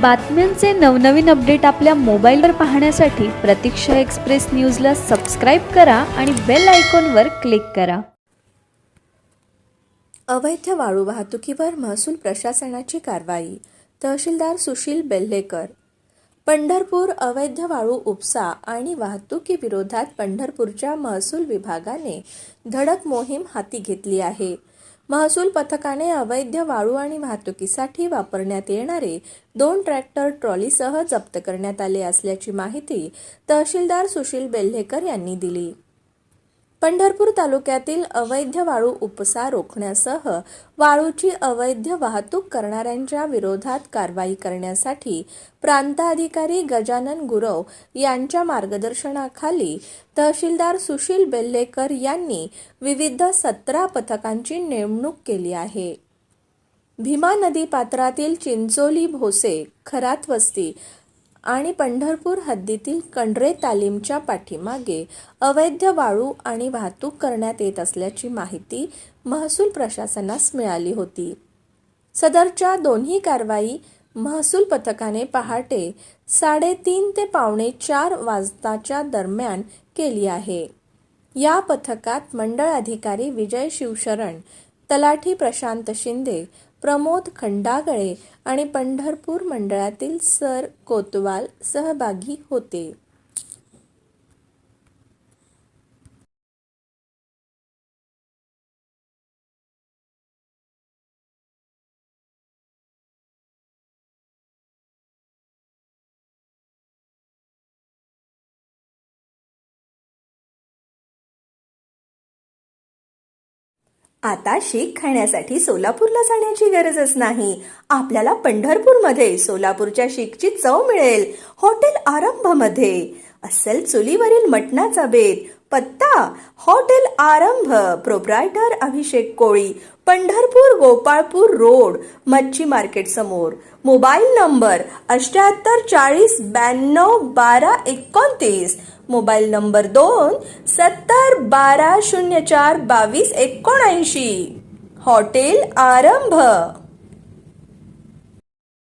बातम्यांचे नवनवीन अपडेट आपल्या मोबाईलवर पाहण्यासाठी प्रतीक्षा एक्सप्रेस न्यूजला सबस्क्राईब करा आणि बेल आयकॉनवर क्लिक करा. अवैध वाळू वाहतुकीवर महसूल प्रशासनाची कारवाई तहसीलदार सुशील बेल्लेकर पंढरपूर अवैध वाळू उपसा आणि वाहतुकीविरोधात पंढरपूरच्या महसूल विभागाने धडक मोहीम हाती घेतली आहे. महसूल पथकाने अवैध वाळू आणि वाहतुकीसाठी वापरण्यात येणारे दोन ट्रॅक्टर ट्रॉलीसह जप्त करण्यात आले असल्याची माहिती तहसीलदार सुशील बेल्हेकर यांनी दिली. पंढरपूर तालुक्यातील अवैध वाळू उपसा रोखण्यासह वाळूची अवैध वाहतूक करणाऱ्यांच्या विरोधात कारवाई करण्यासाठी प्रांताधिकारी गजानन गुरव यांच्या मार्गदर्शनाखाली तहसीलदार सुशील बेल्लेकर यांनी विविध सतरा पथकांची नेमणूक केली आहे. भीमा नदी पात्रातील चिंचोली भोसे खरात वस्ती आणि पंढरपूर हद्दीतील कंडरे तालीमच्या पाठीमागे अवैध वाळू आणि वाहतूक करण्यात येत असल्याची माहिती महसूल प्रशासनास मिळाली होती. सदरच्या दोन्ही कारवाई महसूल पथकाने पहाटे साडेतीन ते पावणे चार वाजताच्या दरम्यान केली आहे. या पथकात मंडळ अधिकारी विजय शिवशरण तलाठी प्रशांत शिंदे प्रमोद खंडागळे आणि पंढरपूर मंडळातील सर कोतवाल सहभागी होते. आता शीख खाण्यासाठी सोलापूरला जाण्याची गरजच नाही. आपल्याला पंढरपूरमध्ये सोलापूरच्या शीखची चव मिळेल हॉटेल आरंभमध्ये. असेल चुलीवरील मटणाचा बेत पत्ता hotel Arambh proprietor Abhishek Koli Pandharpur Gopalpur road मच्छी मार्केट समोर. मोबाईल नंबर अष्ट्याहत्तर चाळीस ब्याण्णव बारा एकोणतीस. मोबाईल नंबर दोन सत्तर बारा शून्य चार बावीस एकोणऐंशी. हॉटेल आरंभ.